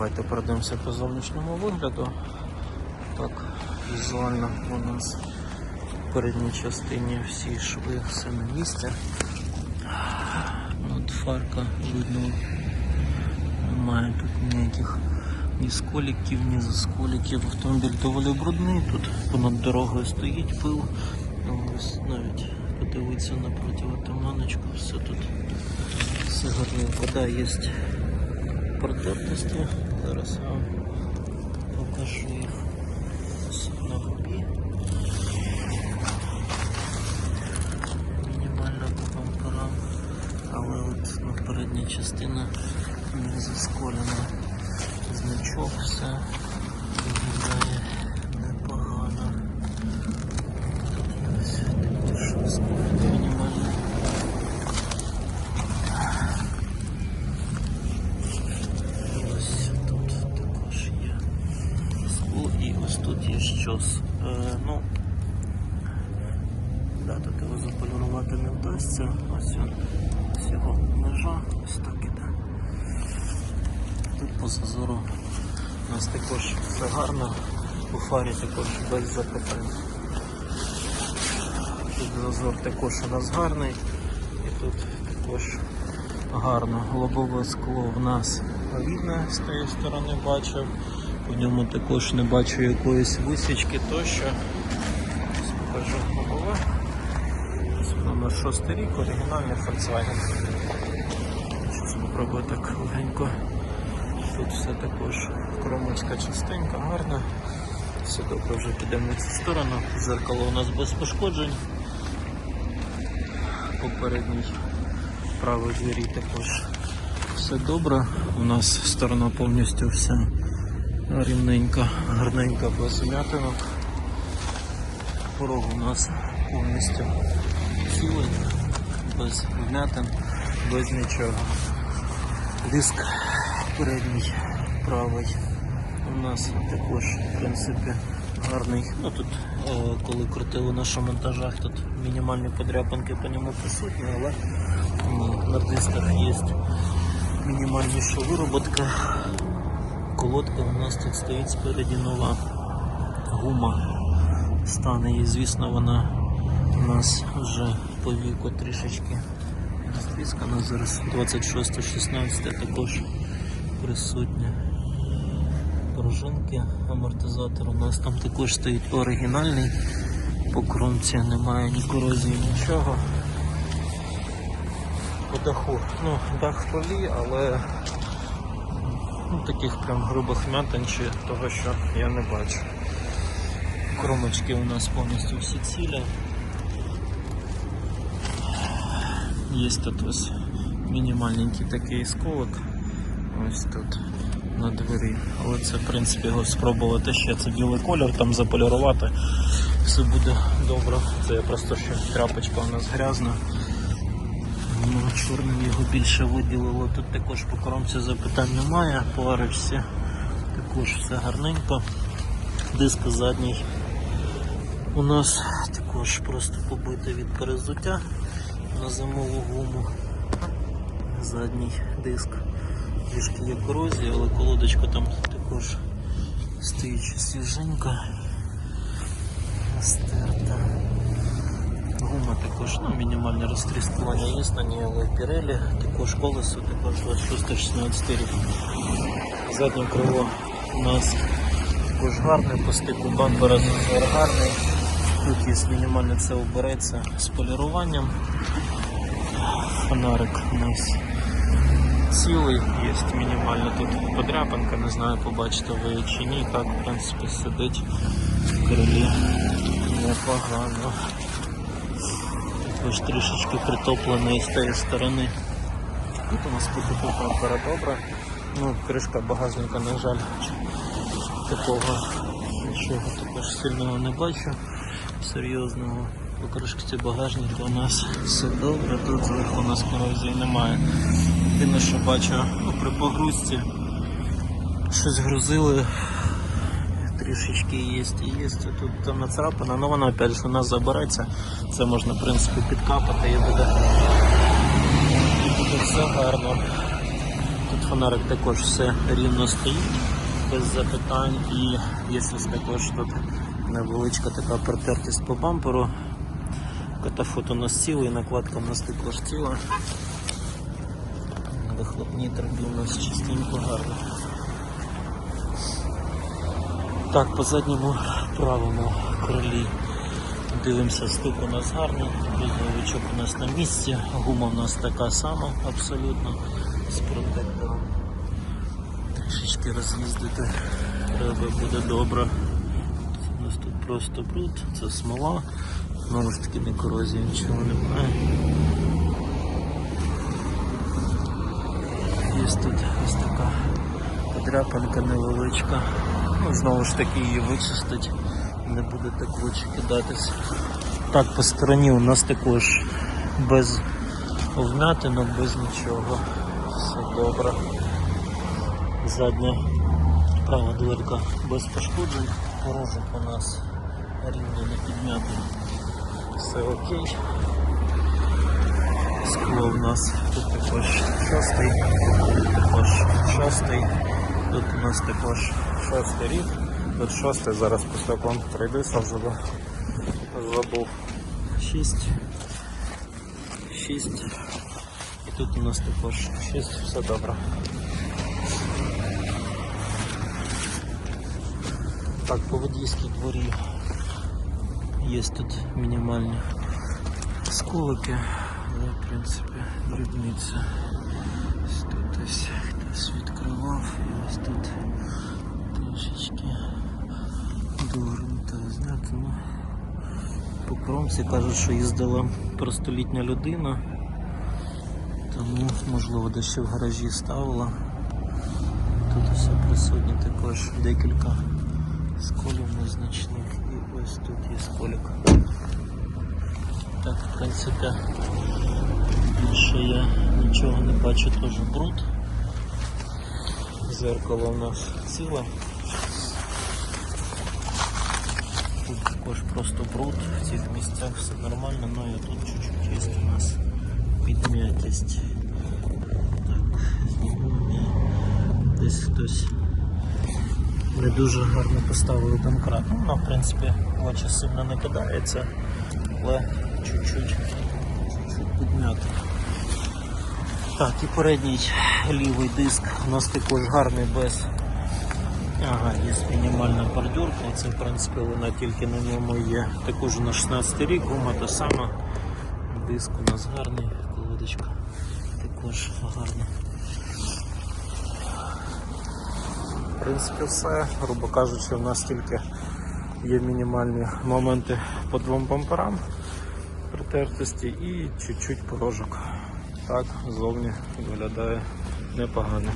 Давайте пройдемося по зовнішньому вигляду. Так, візуально у нас в передній частині всі шви, все на місці. От фарка видно. Немає тут ніяких ні сколіків, ні засколіків. Автомобіль доволі брудний, тут понад дорогою стоїть пил. Ось навіть подивитися на противотуманочку, все тут все гарненько. Да, є протертості. Зараз я вам покажу їх Ось на губі. Мінімально по бамперам, але от ну, передня частина не засколена. Значок все Скло і ось тут є щось. Е, ну, да, тут його заполірувати не вдасться. Ось він, ось його межа, ось так іде. Тут по зазору у нас також все гарно, у фарі також без запитань. Тут зазор також у нас гарний і тут також гарно. Лобове скло в нас рідне з тієї сторони бачив. По ньому також не бачу якоїсь висічки тощо. Ось покажу. Ось Номер 6 рік, оригінальний Volkswagen. Спробую так легенько. Тут все також кромовська частинка, гарна. Все добре, вже підемо на цю сторону. Зеркало у нас без пошкоджень. Попередній правій двері також все добре. У нас сторона повністю вся рівненька, гарненька вмятинок. Порог у нас повністю цілий, без вмятин, без нічого. Диск передній правий у нас також в принципі гарний. Ну тут е, коли крутили на монтажах, тут мінімальні подряпинки по ньому присутні, але на дисках є мінімальніша вироботка. Колодка у нас тут стоїть спереді нова гума стане і звісно вона у нас вже по віку трішечки розтріскана. Зараз 26-16 також присутня. Пружинки, амортизатор у нас там також стоїть оригінальний. По кромці немає ні корозії, нічого. По даху, ну, дах в полі, але ну, таких прям грубих м'ятин чи того, що я не бачу. Кромочки у нас повністю всі цілі. Є тут ось мінімальненький такий сколок. Ось тут на двері. Але це в принципі його спробувати ще це білий колір, там заполірувати. Все буде добре. Це я просто ще тряпочка у нас грязна. Ну, чорним його більше виділило. Тут також по коромці запитань немає, по також все гарненько. Диск задній у нас також просто побитий від перезуття на зимову гуму. Задній диск. Трішки є корозія, але колодочка там також стоїть свіженька. Стерта. Також, ну, мінімальне розтріскування є на ній, але пірелі, також колесо, також 26-16 рік. Заднє крило у нас також гарне, по стику бампера зазор гарний. Тут є мінімально це обереться з поліруванням. Фонарик у нас цілий, є мінімально тут подряпинка, не знаю, побачите ви чи ні. Так, в принципі, сидить в крилі непогано. Також трішечки притоплений з тієї сторони. Тут у нас потепло бампера добре. Ну, кришка багажника, на жаль, такого нічого також сильного не бачу серйозного. По кришці багажника у нас все добре, тут зверху у нас корозії немає. Єдине, що бачу ну, при погрузці щось грузили, трішечки є є. Тут там нацарапана, але вона опять же у нас забереться. Це можна в принципі підкапати і буде, і буде все гарно. Тут фонарик також все рівно стоїть, без запитань. І є також тут невеличка така протертість по бамперу. Катафот у нас цілий, накладка у нас також ціла. Вихлопні трубі у нас чистенько гарно. Так, по задньому правому крилі дивимося, стук у нас гарний, різновичок у нас на місці, гума у нас така сама абсолютно з протектором. Трішечки роз'їздити треба буде добре. У нас тут просто бруд, це смола, знову ж таки не корозія, нічого немає. Є тут ось така подряпинка невеличка. Ну, знову ж таки її вичистить, не буде так в очі кидатись. Так, по стороні у нас також без вмятинок, без нічого. Все добре. Задня права дверка без пошкоджень. Порожок у нас рівно не підмятий. Все окей. Скло у нас тут також шостий, тут також шостий, тут у нас також шостий рік, тут шостий, зараз по стопам пройдуся, забув. забув. Шість. Шість. І тут у нас також шість, все добре. Так, по водійській дворі є тут мінімальні сколики, але в принципі дрібниця. Ось тут трішечки догорнуто знято. Ну, по кромці кажуть, що їздила просто літня людина, тому можливо дещо в гаражі ставила. Тут усе присутні також декілька сколів незначних і ось тут є сколік. Так, в принципі, більше я нічого не бачу, теж бруд. Зеркало у нас ціле. Тут також просто бруд, в цих місцях все нормально, ну і тут чуть-чуть є у нас підм'ятість. Так. Десь хтось не дуже гарно поставили домкрат. Ну, вона, в принципі, очі сильно не кидається, але чуть-чуть підм'ято. Так, і передній лівий диск у нас також гарний без. Ага, є мінімальна бордюрка, це в принципі вона тільки на ньому є. Також на 16 рік, гума та сама. Диск у нас гарний, колодочка також гарна. В принципі, все, грубо кажучи, у нас тільки є мінімальні моменти по двом бамперам притертості і чуть-чуть порожок. Так, зовні виглядає непогано.